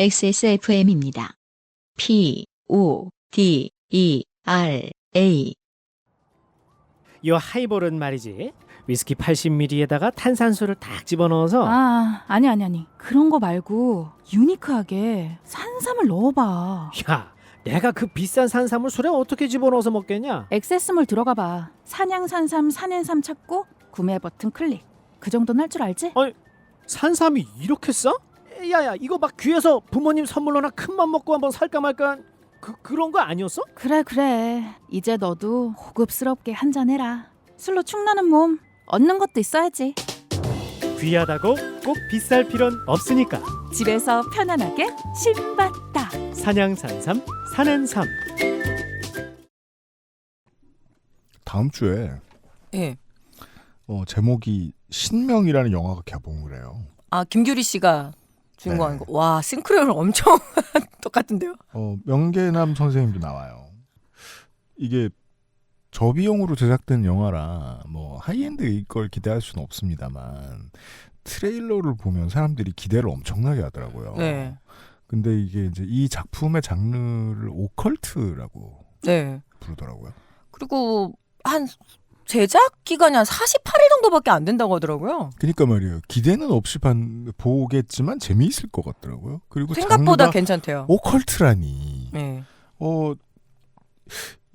XSFM입니다. P, O, D, E, R, A. 요 하이볼은 말이지 위스키 80ml에다가 탄산수를 딱 집어넣어서 아, 아니 아니 아니. 그런 거 말고 유니크하게 산삼을 넣어 봐. 야 내가 그 비싼 산삼을 술에 어떻게 집어넣어서 먹겠냐 액세스몰 들어가 봐. 산양산삼 산엔삼 찾고 구매 버튼 클릭. 그 정도는 할 줄 알지? 산삼이 이렇게 싸? 야야 이거 막 귀에서 부모님 선물로나 큰 맘 먹고 한번 살까 말까 그, 그런 거 아니었어? 그래 그래. 이제 너도 고급스럽게 한잔 해라. 술로 축나는 몸 얻는 것도 있어야지. 귀하다고 꼭 비쌀 필요는 없으니까 집에서 편안하게 신받다. 산양산삼 산엔삼 다음 주에 예. 어, 제목이 신명이라는 영화가 개봉을 해요. 아 김규리 씨가 주인공 네. 와 싱크로율 엄청 똑같은데요. 어, 명계남 선생님도 나와요. 이게 저비용으로 제작된 영화라 뭐 하이엔드일 걸 기대할 수는 없습니다만 트레일러를 보면 사람들이 기대를 엄청나게 하더라고요. 네. 근데 이게 이제 이 작품의 장르를 오컬트라고 네. 부르더라고요. 그리고 한 제작 기간이 한 48일 정도밖에 안 된다고 하더라고요. 그러니까 말이에요. 기대는 없이 반, 보겠지만 재미있을 것 같더라고요. 그리고 생각보다 괜찮대요. 오컬트라니. 네. 어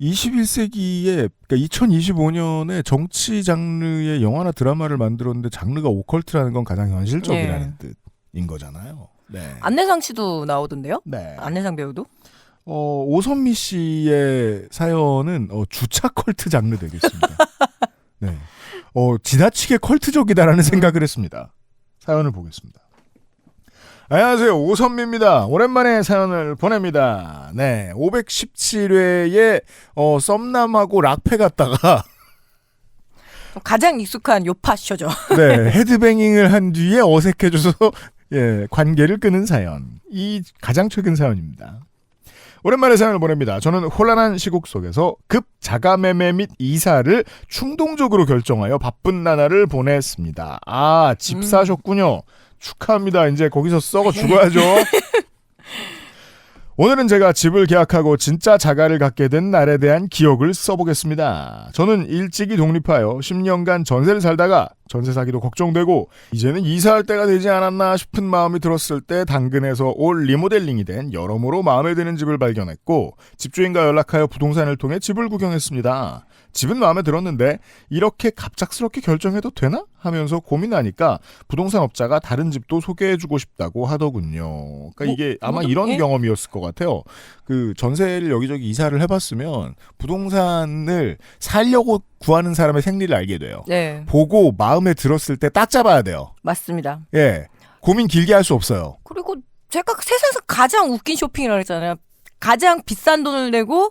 21세기에 그러니까 2025년에 정치 장르의 영화나 드라마를 만들었는데 장르가 오컬트라는 건 가장 현실적이라는 뜻인 거잖아요. 네. 안내상 씨도 나오던데요? 네. 안내상 배우도? 어, 오선미 씨의 사연은 어, 주차 컬트 장르 되겠습니다. 네. 어, 지나치게 컬트적이다라는 생각을 했습니다. 사연을 보겠습니다. 안녕하세요. 오선미입니다. 오랜만에 사연을 보냅니다. 네. 517회에 어, 썸남하고 락페 갔다가 가장 익숙한 요파쇼죠. 네, 헤드뱅잉을 한 뒤에 어색해져서 예, 관계를 끄는 사연. 이 가장 최근 사연입니다. 오랜만에 사연을 보냅니다. 저는 혼란한 시국 속에서 급 자가매매 및 이사를 충동적으로 결정하여 바쁜 나날을 보냈습니다. 아, 집 음. 사셨군요. 축하합니다. 이제 거기서 썩어 죽어야죠. 오늘은 제가 집을 계약하고 진짜 자가를 갖게 된 날에 대한 기억을 써보겠습니다. 저는 일찍이 독립하여 10년간 전세를 살다가 전세 사기도 걱정되고 이제는 이사할 때가 되지 않았나 싶은 마음이 들었을 때 당근에서 올 리모델링이 된 여러모로 마음에 드는 집을 발견했고 집주인과 연락하여 부동산을 통해 집을 구경했습니다. 집은 마음에 들었는데 이렇게 갑작스럽게 결정해도 되나? 하면서 고민하니까 부동산 업자가 다른 집도 소개해주고 싶다고 하더군요. 그러니까 뭐, 이게 아마 뭐죠? 이런 예? 경험이었을 것 같아요. 그 전세를 여기저기 이사를 해봤으면 부동산을 살려고 구하는 사람의 생리를 알게 돼요. 네. 보고 마음에 들었을 때 딱 잡아야 돼요. 맞습니다. 예. 고민 길게 할 수 없어요. 그리고 제가 세상에서 가장 웃긴 쇼핑이라고 했잖아요. 가장 비싼 돈을 내고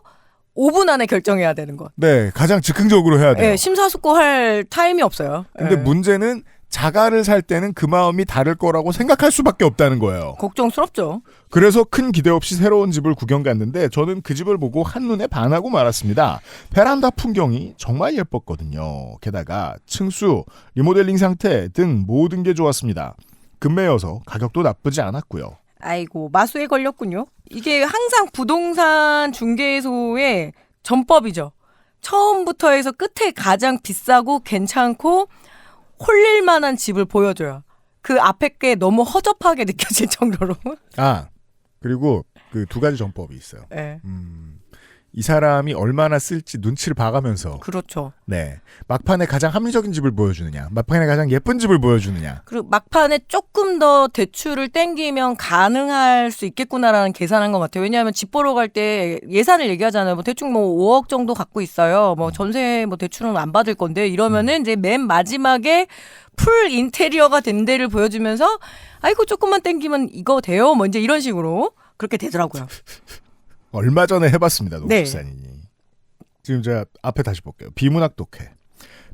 5분 안에 결정해야 되는 것. 네. 가장 즉흥적으로 해야 돼요. 예, 심사숙고할 타임이 없어요. 근데 예. 문제는 자가를 살 때는 그 마음이 다를 거라고 생각할 수밖에 없다는 거예요. 걱정스럽죠. 그래서 큰 기대 없이 새로운 집을 구경 갔는데 저는 그 집을 보고 한눈에 반하고 말았습니다. 베란다 풍경이 정말 예뻤거든요. 게다가 층수, 리모델링 상태 등 모든 게 좋았습니다. 금매여서 가격도 나쁘지 않았고요. 아이고 마수에 걸렸군요. 이게 항상 부동산 중개소의 전법이죠. 처음부터 해서 끝에 가장 비싸고 괜찮고 홀릴 만한 집을 보여줘요. 그 앞에 게 너무 허접하게 느껴질 정도로. 아 그리고 그 두 가지 전법이 있어요. 예. 음, 이 사람이 얼마나 쓸지 눈치를 봐가면서 그렇죠. 네 막판에 가장 합리적인 집을 보여주느냐, 막판에 가장 예쁜 집을 보여주느냐. 그리고 막판에 조금 더 대출을 땡기면 가능할 수 있겠구나라는 계산한 것 같아요. 왜냐하면 집 보러 갈 때 예산을 얘기하잖아요. 뭐 대충 뭐 5억 정도 갖고 있어요. 뭐 전세 뭐 대출은 안 받을 건데 이러면은 이제 맨 마지막에 풀 인테리어가 된 데를 보여주면서 아이고 조금만 땡기면 이거 돼요. 뭐 이제 이런 식으로 그렇게 되더라고요. 얼마 전에 해봤습니다, 네. 노집사님이. 지금 제가 앞에 다시 볼게요. 비문학 독해.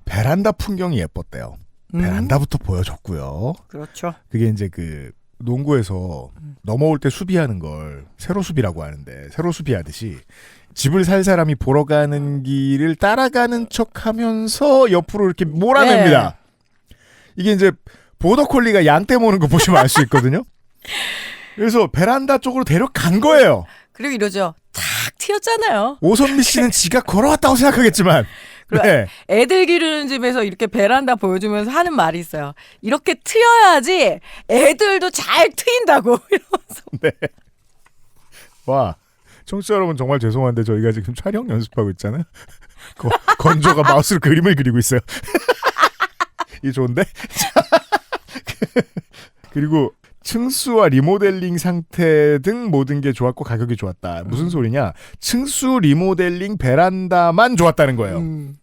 베란다 풍경이 예뻤대요. 음, 베란다부터 보여줬고요. 그렇죠. 그게 이제 그 농구에서 넘어올 때 수비하는 걸 세로 수비라고 하는데 세로 수비하듯이 집을 살 사람이 보러 가는 길을 따라가는 척하면서 옆으로 이렇게 몰아냅니다. 이게 이제 보더콜리가 양떼 모는 거 보시면 알 수 있거든요. 그래서 베란다 쪽으로 데려간 거예요. 그리고 이러죠. 탁 튀었잖아요. 오선미 씨는 지가 걸어왔다고 생각하겠지만. 네. 애들 기르는 집에서 이렇게 베란다 보여주면서 하는 말이 있어요. 이렇게 트여야지 애들도 잘 트인다고. 이러면서. 와. 청취자 여러분 정말 죄송한데 저희가 지금 촬영 연습하고 있잖아요. 거- 건조가 마우스로 그림을 그리고 있어요. 이 좋은데? 그리고 층수와 리모델링 상태 등 모든 게 좋았고 가격이 좋았다. 무슨 소리냐? 층수 리모델링 베란다만 좋았다는 거예요. 음,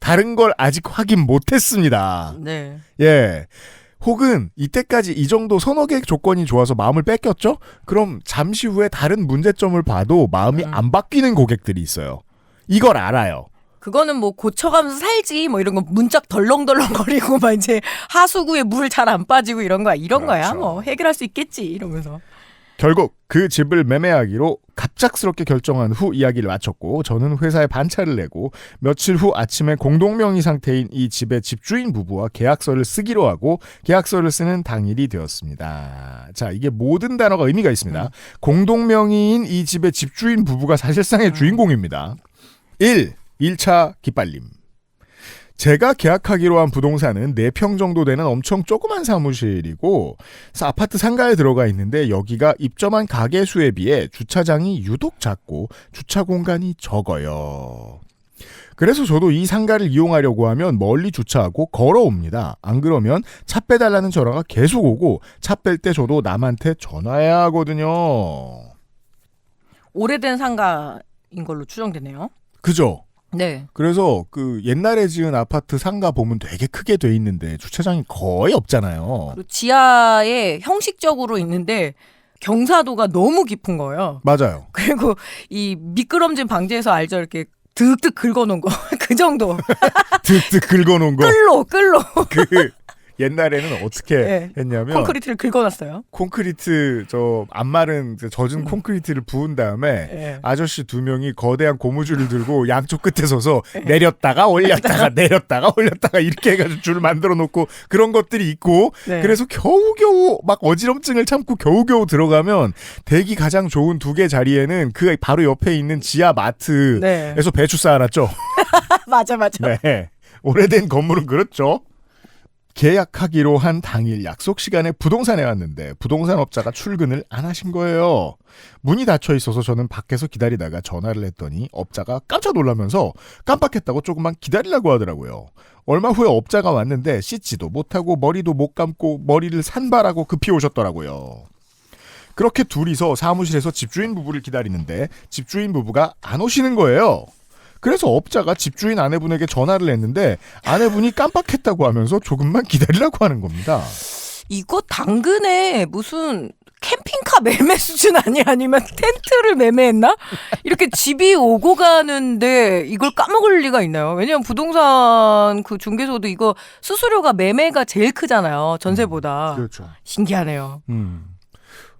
다른 걸 아직 확인 못했습니다. 네. 예. 혹은 이때까지 이 정도 선호 계획 조건이 좋아서 마음을 뺏겼죠? 그럼 잠시 후에 다른 문제점을 봐도 마음이 음. 안 바뀌는 고객들이 있어요. 이걸 알아요. 그거는 뭐 고쳐가면서 살지 뭐 이런 거 문짝 덜렁덜렁거리고 막 이제 하수구에 물 잘 안 빠지고 이런 거야 이런 거야 그렇죠. 뭐 해결할 수 있겠지 이러면서 결국 그 집을 매매하기로 갑작스럽게 결정한 후 이야기를 마쳤고 저는 회사에 반차를 내고 며칠 후 아침에 공동명의 상태인 이 집의 집주인 부부와 계약서를 쓰기로 하고 계약서를 쓰는 당일이 되었습니다. 자, 이게 모든 단어가 의미가 있습니다. 공동명의인 이 집의 집주인 부부가 사실상의 주인공입니다. 1. 1차 기빨림. 제가 계약하기로 한 부동산은 4평 정도 되는 엄청 조그만 사무실이고 아파트 상가에 들어가 있는데 여기가 입점한 가게 수에 비해 주차장이 유독 작고 주차 공간이 적어요. 그래서 저도 이 상가를 이용하려고 하면 멀리 주차하고 걸어옵니다. 안 그러면 차 빼달라는 전화가 계속 오고 차 뺄 때 저도 남한테 전화해야 하거든요. 오래된 상가인 걸로 추정되네요. 그죠? 네. 그래서 그 옛날에 지은 아파트 상가 보면 되게 크게 돼 있는데 주차장이 거의 없잖아요. 지하에 형식적으로 있는데 경사도가 너무 깊은 거예요. 맞아요. 그리고 이 미끄럼짐 방지해서 알죠 이렇게 득득 긁어놓은 거 그 정도 득득 긁어놓은 거. 끌로 끌로 그 옛날에는 어떻게 네. 했냐면 콘크리트를 긁어놨어요. 콘크리트 저 안 마른 그 젖은 콘크리트를 부은 다음에 예. 아저씨 두 명이 거대한 고무줄을 들고 양쪽 끝에 서서 내렸다가 올렸다가 내렸다가 올렸다가 이렇게 해가지고 줄을 만들어 놓고 그런 것들이 있고 네. 그래서 겨우겨우 막 어지럼증을 참고 겨우겨우 들어가면 대기 가장 좋은 두 개 자리에는 그 바로 옆에 있는 지하 마트에서 네. 배추 쌓아놨죠. 맞아 맞아. 네. 오래된 건물은 그렇죠. 계약하기로 한 당일 약속 시간에 부동산에 왔는데 부동산 업자가 출근을 안 하신 거예요. 문이 닫혀 있어서 저는 밖에서 기다리다가 전화를 했더니 업자가 깜짝 놀라면서 깜빡했다고 조금만 기다리라고 하더라고요. 얼마 후에 업자가 왔는데 씻지도 못하고 머리도 못 감고 머리를 산발하고 급히 오셨더라고요. 그렇게 둘이서 사무실에서 집주인 부부를 기다리는데 집주인 부부가 안 오시는 거예요. 그래서 업자가 집주인 아내분에게 전화를 했는데 아내분이 깜빡했다고 하면서 조금만 기다리라고 하는 겁니다. 이거 당근에 무슨 캠핑카 매매 수준 아니 아니면 텐트를 매매했나? 이렇게 집이 오고 가는데 이걸 까먹을 리가 있나요? 왜냐면 부동산 그 중개소도 이거 수수료가 매매가 제일 크잖아요. 전세보다. 그렇죠. 신기하네요. 음.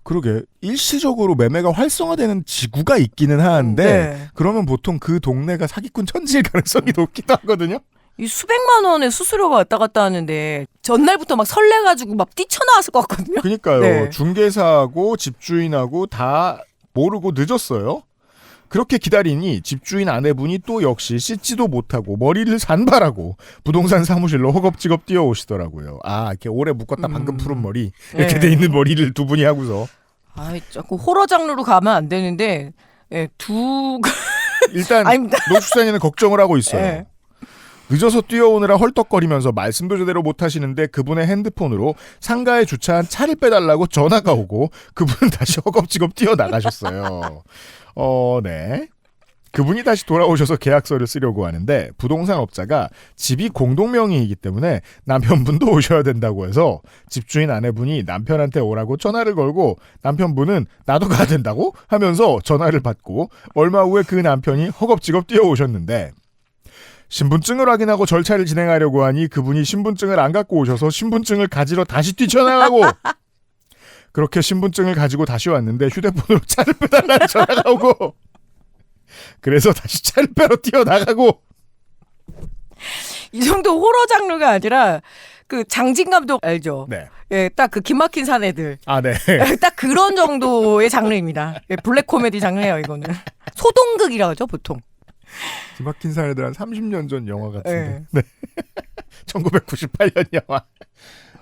그러게 일시적으로 매매가 활성화되는 지구가 있기는 하는데 네. 그러면 보통 그 동네가 사기꾼 천지일 가능성이 높기도 하거든요. 이 수백만 원의 수수료가 왔다 갔다 하는데 전날부터 막 설레가지고 막 뛰쳐나왔을 것 같거든요. 그러니까요. 네. 중개사하고 집주인하고 다 모르고 늦었어요. 그렇게 기다리니 집주인 아내분이 또 역시 씻지도 못하고 머리를 산발하고 부동산 사무실로 허겁지겁 뛰어오시더라고요. 아 이렇게 오래 묶었다 방금 음. 푸른 머리 이렇게 네. 돼 있는 머리를 두 분이 하고서 아, 자꾸 호러 장르로 가면 안 되는데 예, 두 일단 아닙니다. 노출산에는 걱정을 하고 있어요. 네. 늦어서 뛰어오느라 헐떡거리면서 말씀도 제대로 못하시는데 그분의 핸드폰으로 상가에 주차한 차를 빼달라고 전화가 오고 그분은 다시 허겁지겁 뛰어나가셨어요. 어, 네. 그분이 다시 돌아오셔서 계약서를 쓰려고 하는데 부동산 업자가 집이 공동명의이기 때문에 남편분도 오셔야 된다고 해서 집주인 아내분이 남편한테 오라고 전화를 걸고 남편분은 나도 가야 된다고 하면서 전화를 받고 얼마 후에 그 남편이 허겁지겁 뛰어오셨는데 신분증을 확인하고 절차를 진행하려고 하니 그분이 신분증을 안 갖고 오셔서 신분증을 가지러 다시 뛰쳐나가고 그렇게 신분증을 가지고 다시 왔는데 휴대폰으로 차를 빼달라는 전화가 오고 그래서 다시 차를 빼러 뛰어나가고 이 정도 호러 장르가 아니라 그 장진 감독 알죠? 네. 예, 딱 그 기막힌 사내들. 아, 네. 딱 그런 정도의 장르입니다. 예, 블랙 코미디 장르예요, 이거는. 소동극이라고 하죠, 보통. 기막힌 사례들 한 30년 전 영화 같은데. 예. 네. 1998년 영화.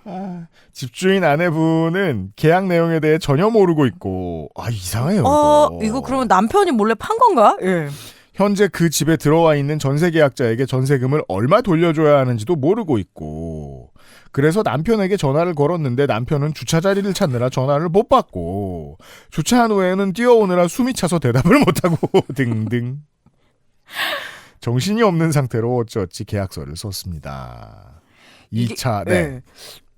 아, 집주인 아내분은 계약 내용에 대해 전혀 모르고 있고, 아, 이상해요. 어, 이거. 이거 그러면 남편이 몰래 판 건가? 예. 현재 그 집에 들어와 있는 전세 계약자에게 전세금을 얼마 돌려줘야 하는지도 모르고 있고, 그래서 남편에게 전화를 걸었는데 남편은 주차 자리를 찾느라 전화를 못 받고, 주차한 후에는 뛰어오느라 숨이 차서 대답을 못하고, 등등. 정신이 없는 상태로 어찌어찌 계약서를 썼습니다. 이게- 2차, 네.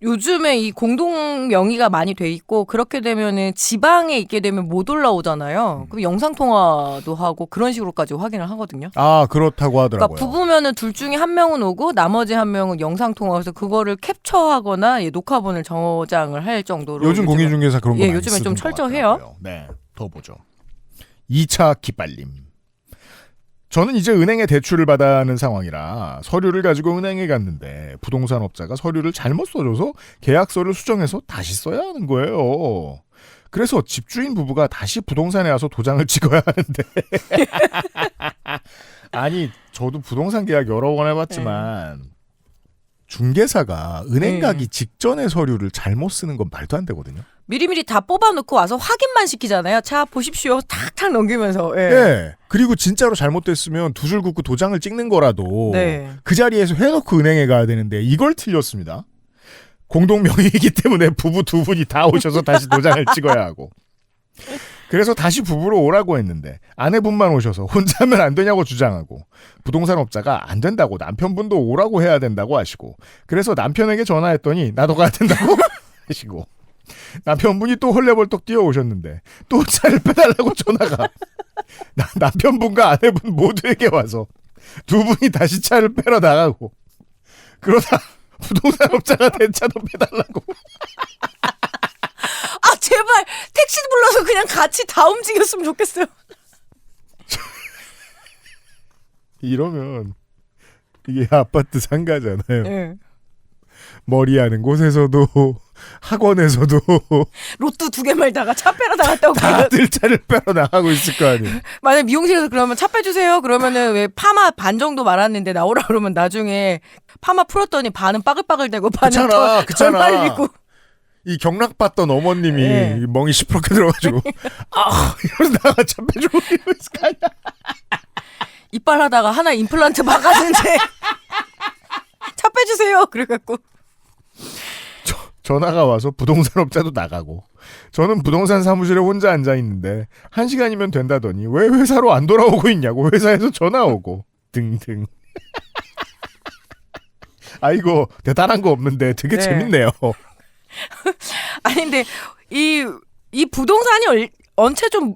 예. 요즘에 이 공동 명의가 많이 돼 있고 그렇게 되면은 지방에 있게 되면 못 올라오잖아요. 음. 그럼 영상 통화도 하고 그런 식으로까지 확인을 하거든요. 아, 그렇다고 하더라고요. 그러니까 부부면은 둘 중에 한 명은 오고 나머지 한 명은 영상 통화해서 그거를 캡처하거나 예, 녹화본을 저장을 할 정도로 요즘 요즘에- 공인중개사 그런 거 예, 많이 요즘에 쓰는 좀것 철저해요. 같더라고요. 네, 더 보죠. 2차 기빨림. 저는 이제 은행에 대출을 받아야 하는 상황이라 서류를 가지고 은행에 갔는데 부동산 업자가 서류를 잘못 써줘서 계약서를 수정해서 다시 써야 하는 거예요. 그래서 집주인 부부가 다시 부동산에 와서 도장을 찍어야 하는데. 아니, 저도 부동산 계약 여러 번 해봤지만, 중개사가 은행 네. 가기 직전에 서류를 잘못 쓰는 건 말도 안 되거든요. 미리미리 다 뽑아놓고 와서 확인만 시키잖아요. 자 보십시오. 탁탁 넘기면서. 예. 예. 그리고 진짜로 잘못됐으면 두 줄 긋고 도장을 찍는 거라도 네. 그 자리에서 해놓고 은행에 가야 되는데 이걸 틀렸습니다. 공동 명의이기 때문에 부부 두 분이 다 오셔서 다시 도장을 찍어야 하고. 그래서 다시 부부로 오라고 했는데 아내분만 오셔서 혼자 하면 안 되냐고 주장하고 부동산 업자가 안 된다고 남편분도 오라고 해야 된다고 하시고 그래서 남편에게 전화했더니 나도 가야 된다고 하시고 남편분이 또 헐레벌떡 뛰어오셨는데 또 차를 빼달라고 전화가 나- 남편분과 아내분 모두에게 와서 두 분이 다시 차를 빼러 나가고 그러다 부동산 업자가 대차도 빼달라고. 아 제발 택시 불러서 그냥 같이 다 움직였으면 좋겠어요. 이러면 이게 아파트 상가잖아요. 예. 머리하는 곳에서도 학원에서도 로또 두 개 말다가 차 빼러 나갔다고 다들 차를 빼러 나가고 있을 거 아니에요. 만약 미용실에서 그러면 차 빼주세요. 그러면은 왜 파마 반 정도 말았는데 나오라 그러면 나중에 파마 풀었더니 반은 빠글빠글대고 반은 그렇잖아, 더, 덜 그렇잖아. 말리고. 이 경락 받던 어머님이 네. 멍이 시퍼렇게 들어가지고 아 이러면서 나가 차 빼주고 이러면서 가냐. 이빨 하다가 하나 임플란트 박았는데 차 빼주세요. 그래갖고 전화가 와서 부동산 업자도 나가고 저는 부동산 사무실에 혼자 앉아 있는데 한 시간이면 된다더니 왜 회사로 안 돌아오고 있냐고 회사에서 전화 오고 등등. 아이고 대단한 거 없는데 되게 네. 재밌네요. 아니 근데 이 이 부동산이 얼- 언체 좀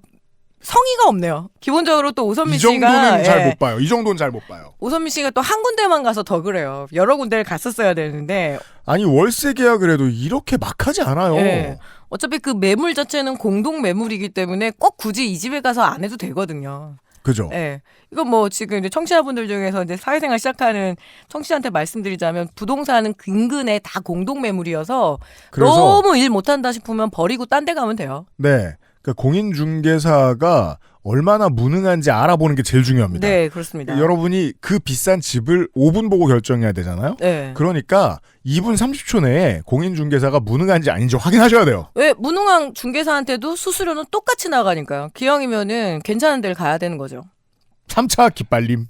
성의가 없네요. 기본적으로 또 오선미 이 씨가 정도는 잘 예, 못 봐요. 이 정도는 잘 못 봐요. 오선미 씨가 또 한 군데만 가서 더 그래요. 여러 군데를 갔었어야 되는데 아니 월세 계약을 해도 이렇게 막 하지 않아요. 예. 어차피 그 매물 자체는 공동 매물이기 때문에 꼭 굳이 이 집에 가서 안 해도 되거든요. 그죠? 예. 이건 뭐 지금 이제 청취자분들 중에서 이제 사회생활 시작하는 청취자한테 말씀드리자면 부동산은 근근에 다 공동 매물이어서 너무 일 못한다 싶으면 버리고 딴 데 가면 돼요. 네. 그러니까 공인중개사가 얼마나 무능한지 알아보는 게 제일 중요합니다. 네, 그렇습니다. 여러분이 그 비싼 집을 5분 보고 결정해야 되잖아요. 네. 그러니까 2분 30초 내에 공인중개사가 무능한지 아닌지 확인하셔야 돼요. 왜 무능한 중개사한테도 수수료는 똑같이 나가니까요. 기왕이면은 괜찮은 데를 가야 되는 거죠. 3차 기빨림.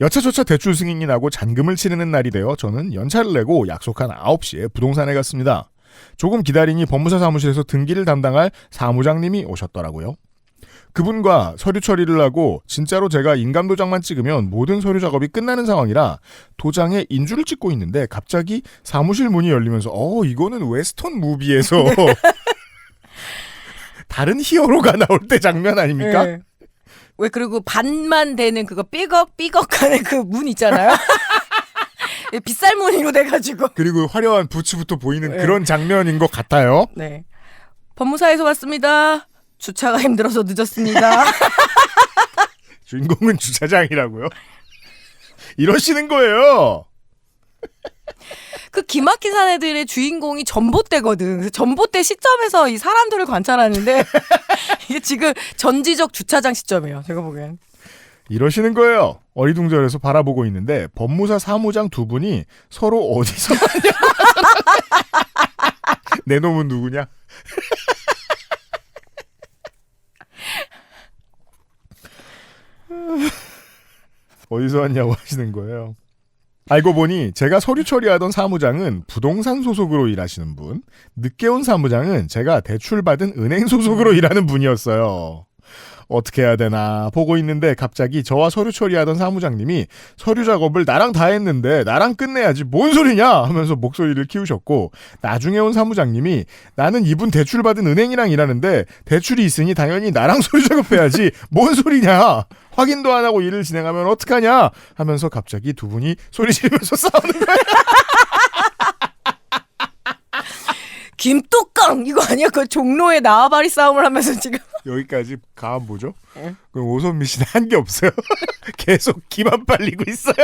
여차저차 대출 승인이 나고 잔금을 치르는 날이 되어 저는 연차를 내고 약속한 9시에 부동산에 갔습니다. 조금 기다리니 법무사 사무실에서 등기를 담당할 사무장님이 오셨더라고요. 그분과 서류 처리를 하고 진짜로 제가 인감 도장만 찍으면 모든 서류 작업이 끝나는 상황이라 도장에 인주를 찍고 있는데 갑자기 사무실 문이 열리면서 어 이거는 웨스턴 무비에서 다른 히어로가 나올 때 장면 아닙니까? 네. 왜 그리고 반만 되는 그거 삐걱 삐걱하는 그 문 있잖아요. 예, 빗살 문으로 돼가지고. 그리고 화려한 부츠부터 보이는 네. 그런 장면인 것 같아요. 네. 법무사에서 왔습니다. 주차가 힘들어서 늦었습니다. 주인공은 주차장이라고요. 이러시는 거예요. 그 기막힌 사내들의 주인공이 전봇대거든. 그래서 전봇대 시점에서 이 사람들을 관찰하는데 이게 지금 전지적 주차장 시점이에요. 제가 보기엔. 이러시는 거예요. 어리둥절해서 바라보고 있는데 법무사 사무장 두 분이 서로 어디서? 내 놈은 누구냐? 어디서 왔냐고 하시는 거예요. 알고 보니 제가 서류 처리하던 사무장은 부동산 소속으로 일하시는 분, 늦게 온 사무장은 제가 대출받은 은행 소속으로 일하는 분이었어요. 어떻게 해야 되나 보고 있는데 갑자기 저와 서류 처리하던 사무장님이 서류 작업을 나랑 다 했는데 나랑 끝내야지 뭔 소리냐 하면서 목소리를 키우셨고 나중에 온 사무장님이 나는 이분 대출 받은 은행이랑 일하는데 대출이 있으니 당연히 나랑 서류 작업해야지 뭔 소리냐 확인도 안 하고 일을 진행하면 어떡하냐 하면서 갑자기 두 분이 소리 지르면서 싸우는 거예요. 김뚜껑 이거 아니야? 그 종로에 나와바리 싸움을 하면서 지금 여기까지 가만 보죠. 예. 그럼 오선미 씨는 한 게 없어요. 계속 기만 빨리고 있어요.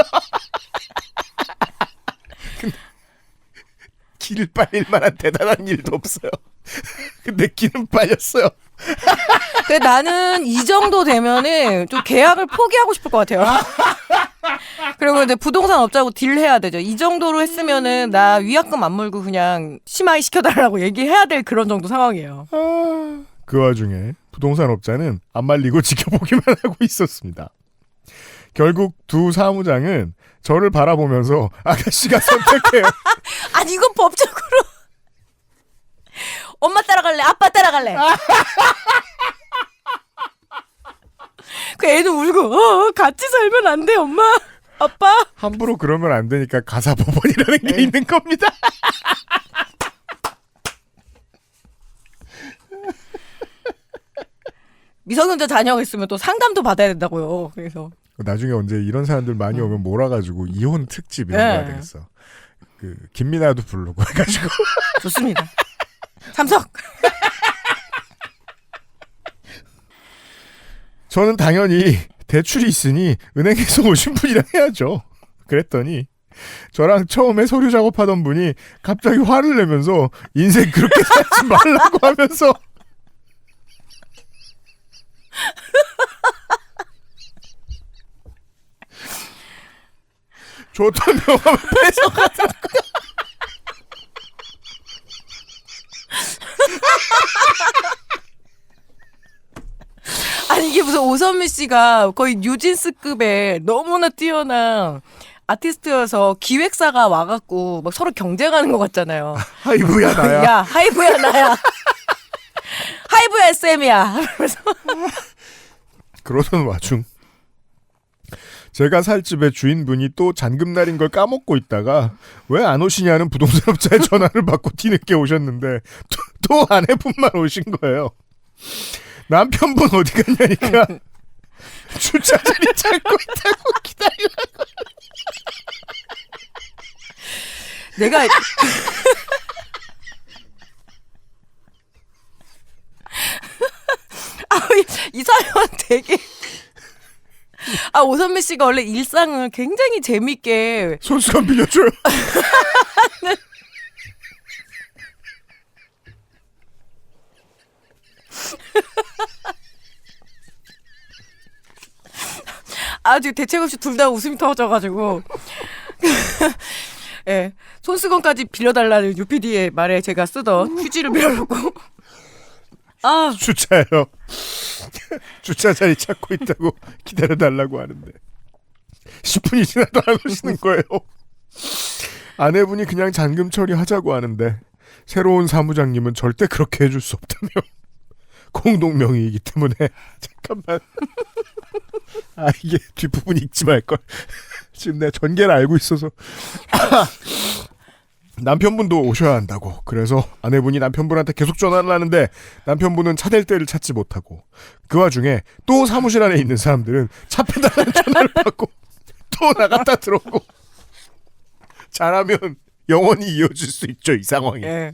기를 빨릴 만한 대단한 일도 없어요. 근데 기는 빨렸어요. 근데 나는 이 정도 되면은 좀 계약을 포기하고 싶을 것 같아요. 그리고 이제 부동산 업자하고 딜해야 되죠. 이 정도로 했으면은 나 위약금 안 물고 그냥 심하게 시켜달라고 얘기해야 될 그런 정도 상황이에요. 그 와중에 부동산 업자는 안 말리고 지켜보기만 하고 있었습니다. 결국 두 사무장은 저를 바라보면서 아가씨가 선택해요. 아니 이건 법적으로 엄마 따라갈래? 아빠 따라갈래? 그 애는 울고 어, 같이 살면 안 돼 엄마 아빠 함부로 그러면 안 되니까 가사 법원이라는 게 있는 겁니다. 미성년자 자녀가 있으면 또 상담도 받아야 된다고요. 그래서 나중에 언제 이런 사람들 많이 오면 몰아가지고 이혼 특집 이런 거 네. 해야 되겠어. 그 김민아도 부르고 해가지고 좋습니다. 참석. 저는 당연히 대출이 있으니 은행에서 오신 분이랑 해야죠. 그랬더니 저랑 처음에 서류 작업하던 분이 갑자기 화를 내면서 인생 그렇게 살지 말라고 하면서 좋던 명함을 뺏어가는 아니 이게 무슨 오선미 씨가 거의 뉴진스급의 너무나 뛰어난 아티스트여서 기획사가 와갖고 막 서로 경쟁하는 것 같잖아요. 하이브야 나야. 야 하이브야 나야. 하이브야 SM이야. 그러면서 그러던 와중 제가 살 집의 주인분이 또 잔금날인 걸 까먹고 있다가 왜 안 오시냐는 부동산업자의 전화를 받고 뒤늦게 오셨는데 또, 또 아내분만 오신 거예요. 남편분 어디 갔냐니까 주차 자리 찾고 있다고 기다리라. 내가 아, 이- 이 사연 되게 아 오선미 씨가 원래 일상을 굉장히 재밌게 손수건 빌려줘요. 아주 대책 없이 둘 다 웃음이 터져가지고 예 손수건까지 빌려달라는 UPD의 말에 제가 쓰던 휴지를 빌려놓고 아 주차요. 주차 자리 찾고 있다고 기다려달라고 하는데. 10분이 지나도 안 오시는 거예요. 아내분이 그냥 잔금 처리하자고 하는데 새로운 사무장님은 절대 그렇게 해줄 수 없다며. 공동 명의이기 때문에. 잠깐만. 아 이게 뒷부분 읽지 말걸. 지금 내가 전개를 알고 있어서 남편분도 오셔야 한다고. 그래서 아내분이 남편분한테 계속 전화를 하는데 남편분은 차 댈 때를 찾지 못하고 그 와중에 또 사무실 안에 있는 사람들은 차 빼달라는 전화를 받고 또 나갔다 들어오고 잘하면 영원히 이어질 수 있죠 이 상황이. 예.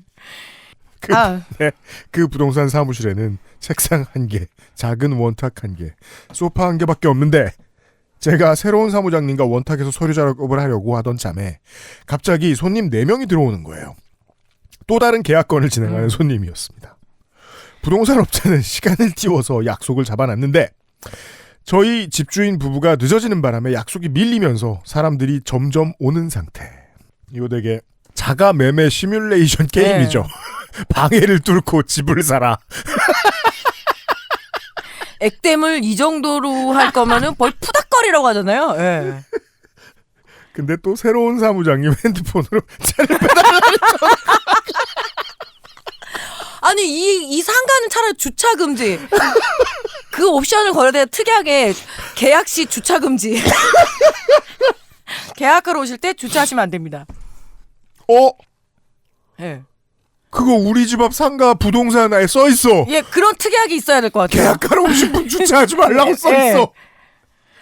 그, 아. 네, 그 부동산 사무실에는 책상 한 개, 작은 원탁 한 개, 소파 한 개밖에 없는데 제가 새로운 사무장님과 원탁에서 서류 작업을 하려고 하던 참에 갑자기 손님 4명이 들어오는 거예요. 또 다른 계약건을 진행하는 음. 손님이었습니다. 부동산 업체는 시간을 띄워서 약속을 잡아놨는데 저희 집주인 부부가 늦어지는 바람에 약속이 밀리면서 사람들이 점점 오는 상태. 이거 되게 자가 매매 시뮬레이션 게임이죠. 방해를 뚫고 집을 사라. 액땜을 이 정도로 할 거면은 거의 푸닥거리라고 하잖아요. 예. 근데 또 새로운 사무장님 핸드폰으로 차를 아니 이, 이 상가는 차라리 주차 금지. 그 옵션을 걸어야 돼 특이하게 계약 시 주차 금지. 계약하러 오실 때 주차하시면 안 됩니다. 어? 예. 그거 우리 집 앞 상가 부동산에 써 있어. 예, 그런 특이하게 있어야 될 것 같아요. 계약하러 오신 분 주차하지 말라고 써 예. 있어.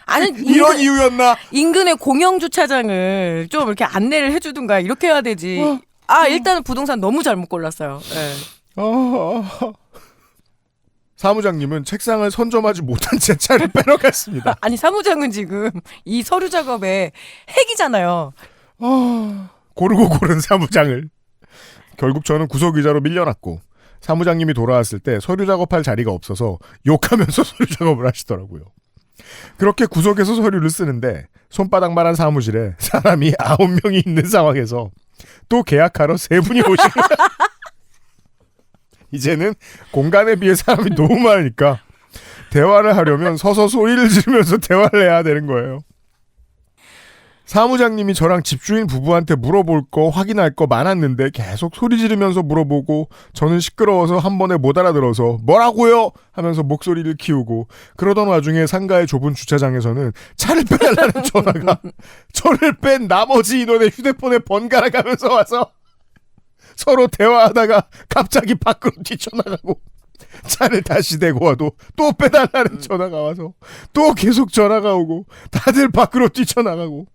아니 이런 인근, 이유였나? 인근의 공영 주차장을 좀 이렇게 안내를 해주든가 이렇게 해야 되지. 아 일단은 부동산 너무 잘못 골랐어요. 예. 아... 사무장님은 책상을 선점하지 못한 제 차를 빼러갔습니다. 아니 사무장은 지금 이 서류 작업에 핵이잖아요. 아... 고르고 고른 사무장을. 결국 저는 구속의자로 밀려났고 사무장님이 돌아왔을 때 서류 작업할 자리가 없어서 욕하면서 서류 작업을 하시더라고요. 그렇게 구속해서 서류를 쓰는데 손바닥만한 사무실에 사람이 아홉 명이 있는 상황에서 또 계약하러 세 분이 오신 거야. 이제는 공간에 비해 사람이 너무 많으니까 대화를 하려면 서서 소리를 지르면서 대화를 해야 되는 거예요. 사무장님이 저랑 집주인 부부한테 물어볼 거 확인할 거 많았는데 계속 소리 지르면서 물어보고 저는 시끄러워서 한 번에 못 알아들어서 뭐라고요? 하면서 목소리를 키우고 그러던 와중에 상가의 좁은 주차장에서는 차를 빼달라는 전화가 저를 뺀 나머지 인원의 휴대폰에 번갈아 가면서 와서 서로 대화하다가 갑자기 밖으로 뛰쳐나가고 차를 다시 대고 와도 또 빼달라는 전화가 와서 또 계속 전화가 오고 다들 밖으로 뛰쳐나가고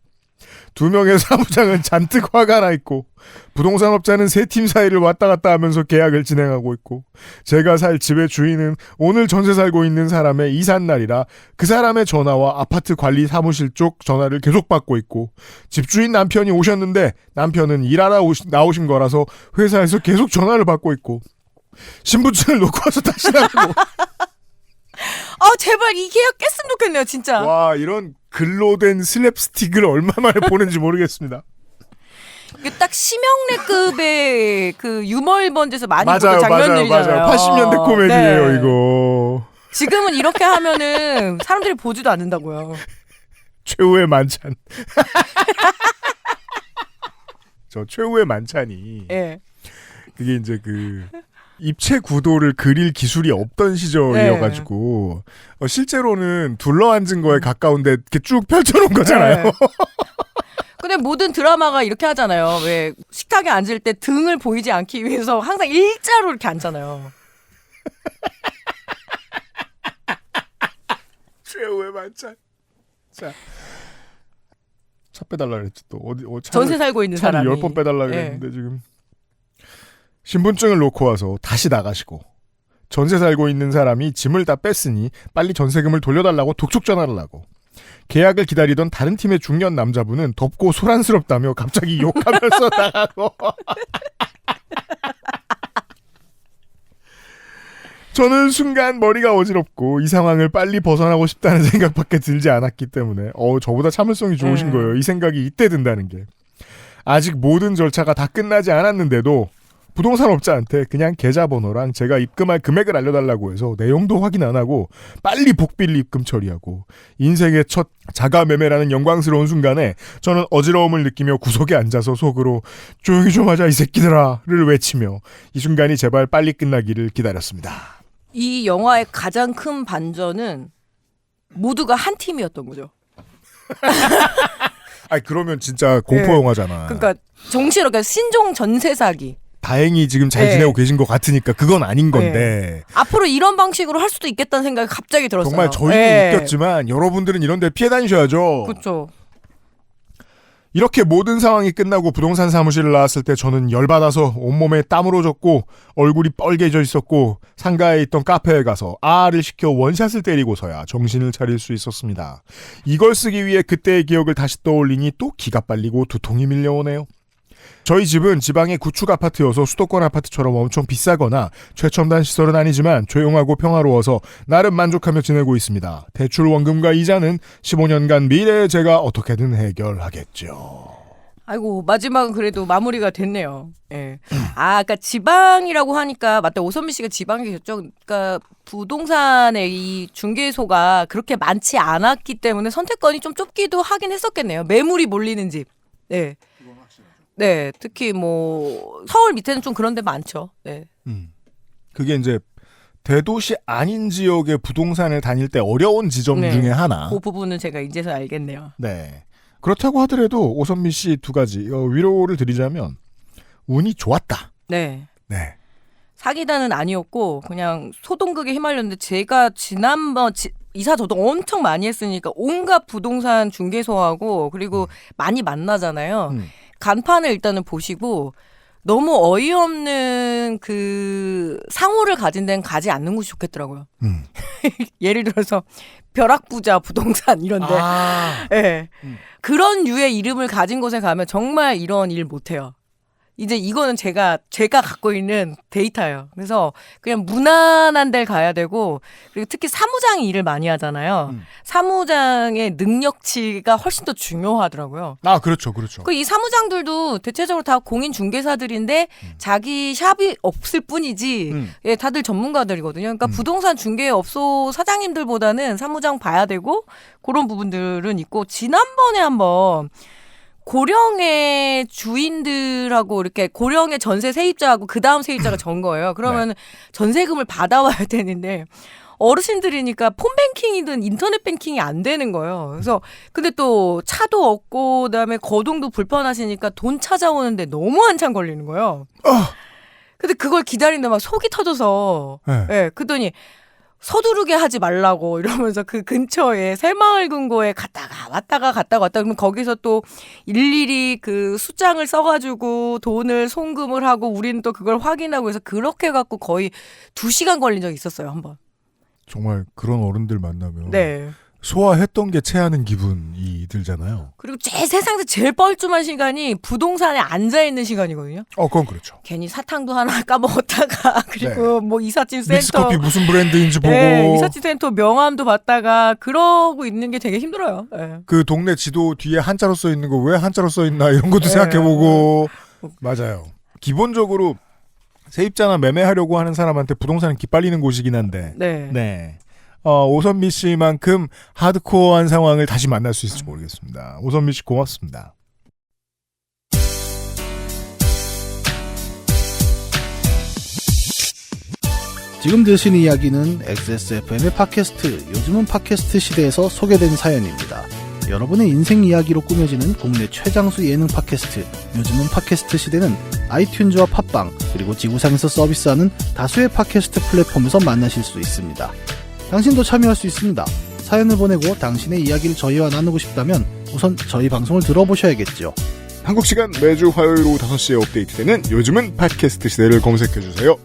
두 명의 사무장은 잔뜩 화가 나 있고 부동산 업자는 세 팀 사이를 왔다 갔다 하면서 계약을 진행하고 있고 제가 살 집의 주인은 오늘 전세 살고 있는 사람의 이삿 날이라 그 사람의 전화와 아파트 관리 사무실 쪽 전화를 계속 받고 있고 집주인 남편이 오셨는데 남편은 일하러 오시, 나오신 거라서 회사에서 계속 전화를 받고 있고 신분증을 놓고 와서 다시 나가고 아 제발 이 계약 깼으면 좋겠네요 진짜. 와 이런 글로 된 슬랩스틱을 얼마 만에 보는지 모르겠습니다. 이게 딱 심형래급의 그 유머 일번지에서 많이 맞아요, 보던 맞아요, 장면들이잖아요. 맞아요. 80년대 코미디예요, 네. 이거. 지금은 이렇게 하면은 사람들이 보지도 않는다고요. 최후의 만찬. 저 최후의 만찬이 예. 그게 이제 그 입체 구도를 그릴 기술이 없던 시절이어가지고 어, 실제로는 둘러앉은 거에 가까운데 이렇게 쭉 펼쳐놓은 거잖아요. 네. 근데 모든 드라마가 이렇게 하잖아요. 왜 식탁에 앉을 때 등을 보이지 않기 위해서 항상 일자로 이렇게 앉잖아요. 최후의 만찬. 자. 차 빼달라 그랬지 또 어디 어, 차를- 전세 살고 있는 사람이. 열 번 빼달라 예. 그랬는데 지금 신분증을 놓고 와서 다시 나가시고 전세 살고 있는 사람이 짐을 다 뺐으니 빨리 전세금을 돌려달라고 독촉 전화를 하고 계약을 기다리던 다른 팀의 중년 남자분은 덥고 소란스럽다며 갑자기 욕하면서 나가고 저는 순간 머리가 어지럽고 이 상황을 빨리 벗어나고 싶다는 생각밖에 들지 않았기 때문에 어 저보다 참을성이 좋으신 음. 거예요. 이 생각이 이때 든다는 게 아직 모든 절차가 다 끝나지 않았는데도 부동산 업자한테 그냥 계좌번호랑 제가 입금할 금액을 알려달라고 해서 내용도 확인 안 하고 빨리 복비를 입금 처리하고 인생의 첫 자가 매매라는 영광스러운 순간에 저는 어지러움을 느끼며 구석에 앉아서 속으로 조용히 좀 하자 이 새끼들아를 외치며 이 순간이 제발 빨리 끝나기를 기다렸습니다. 이 영화의 가장 큰 반전은 모두가 한 팀이었던 거죠. 아니 그러면 진짜 공포 네. 영화잖아. 그러니까 정치로 그러니까 신종 전세 사기. 다행히 지금 잘 네. 지내고 계신 것 같으니까 그건 아닌 건데 앞으로 이런 방식으로 할 수도 있겠다는 생각이 갑자기 들었어요. 정말 저희는 예. 웃겼지만 여러분들은 이런 데 피해 다니셔야죠. 그렇죠. 이렇게 모든 상황이 끝나고 부동산 사무실을 나왔을 때 저는 열받아서 온몸에 땀으로 젖고 얼굴이 뻘개져 있었고 상가에 있던 카페에 가서 아를 시켜 원샷을 때리고서야 정신을 차릴 수 있었습니다. 이걸 쓰기 위해 그때의 기억을 다시 떠올리니 또 기가 빨리고 두통이 밀려오네요. 저희 집은 지방의 구축 아파트여서 수도권 아파트처럼 엄청 비싸거나 최첨단 시설은 아니지만 조용하고 평화로워서 나름 만족하며 지내고 있습니다. 대출 원금과 이자는 15년간 미래에 제가 어떻게든 해결하겠죠. 아이고 마지막은 그래도 마무리가 됐네요. 예. 아, 아까 지방이라고 하니까 맞다 오선미 씨가 지방에 계셨죠. 그러니까 부동산의 이 중개소가 그렇게 많지 않았기 때문에 선택권이 좀 좁기도 하긴 했었겠네요. 매물이 몰리는 집. 네. 네, 특히 뭐 서울 밑에는 좀 그런 데 많죠. 네. 음. 그게 이제 대도시 아닌 지역의 부동산을 다닐 때 어려운 지점 네. 중에 하나. 그 부분은 제가 이제서 알겠네요. 네. 그렇다고 하더라도 오선미 씨 두 가지 어, 위로를 드리자면 운이 좋았다. 네. 네. 사기단은 아니었고 그냥 소동극에 휘말렸는데 제가 지난번 지- 이사 저도 엄청 많이 했으니까 온갖 부동산 중개소하고 그리고 많이 만나잖아요. 음. 간판을 일단은 보시고 너무 어이없는 그 상호를 가진 데는 가지 않는 곳이 좋겠더라고요. 음. 예를 들어서 벼락부자 부동산 이런데 아. 예. 음. 그런 유의 이름을 가진 곳에 가면 정말 이런 일 못해요. 이제 이거는 제가 제가 갖고 있는 데이터예요. 그래서 그냥 무난한 데를 가야 되고 그리고 특히 사무장이 일을 많이 하잖아요. 음. 사무장의 능력치가 훨씬 더 중요하더라고요. 아, 그렇죠. 그렇죠. 그 이 사무장들도 대체적으로 다 공인 중개사들인데 자기 샵이 없을 뿐이지 음. 예, 다들 전문가들이거든요. 그러니까 음. 부동산 중개업소 사장님들보다는 사무장 봐야 되고 그런 부분들은 있고 지난번에 한번 고령의 주인들하고 이렇게 고령의 전세 세입자하고 그 다음 세입자가 전 거예요. 그러면 전세금을 받아와야 되는데 어르신들이니까 폰뱅킹이든 인터넷 뱅킹이 안 되는 거예요. 그래서 근데 또 차도 없고 그다음에 거동도 불편하시니까 돈 찾아오는데 너무 한참 걸리는 거예요. 근데 그걸 기다리는데 막 속이 터져서 네. 예, 그더니 서두르게 하지 말라고 이러면서 그 근처에 새마을 금고에 갔다가 왔다가 갔다가 왔다 그러면 거기서 또 일일이 그 수장을 써가지고 돈을 송금을 하고 우리는 또 그걸 확인하고 해서 그렇게 갖고 거의 두 시간 걸린 적이 있었어요 한 번. 정말 그런 어른들 만나면 네. 소화했던 게 체하는 기분이 들잖아요. 그리고 제 세상에서 제일 뻘쭘한 시간이 부동산에 앉아 있는 시간이거든요. 어, 그건 그렇죠. 괜히 사탕도 하나 까먹었다가 그리고 뭐 이삿짐 센터 믹스커피 무슨 브랜드인지 보고 네, 이삿짐 센터 명함도 받다가 그러고 있는 게 되게 힘들어요. 예. 그 동네 지도 뒤에 한자로 써 있는 거 왜 한자로 써 있나 이런 것도 네. 생각해 보고 맞아요. 기본적으로 세입자나 매매하려고 하는 사람한테 부동산은 기빨리는 곳이긴 한데 네. 네. 어, 오선미 씨만큼 하드코어한 상황을 다시 만날 수 있을지 모르겠습니다. 오선미 씨 고맙습니다. 지금 들으신 이야기는 XSFM의 팟캐스트, 요즘은 팟캐스트 시대에서 소개된 사연입니다. 여러분의 인생 이야기로 꾸며지는 국내 최장수 예능 팟캐스트, 요즘은 팟캐스트 시대는 아이튠즈와 팟빵, 그리고 지구상에서 서비스하는 다수의 팟캐스트 플랫폼에서 만나실 수 있습니다. 당신도 참여할 수 있습니다. 사연을 보내고 당신의 이야기를 저희와 나누고 싶다면 우선 저희 방송을 들어보셔야겠죠. 한국 시간 매주 화요일 오후 5시에 업데이트되는 요즘은 팟캐스트 시대를 검색해주세요.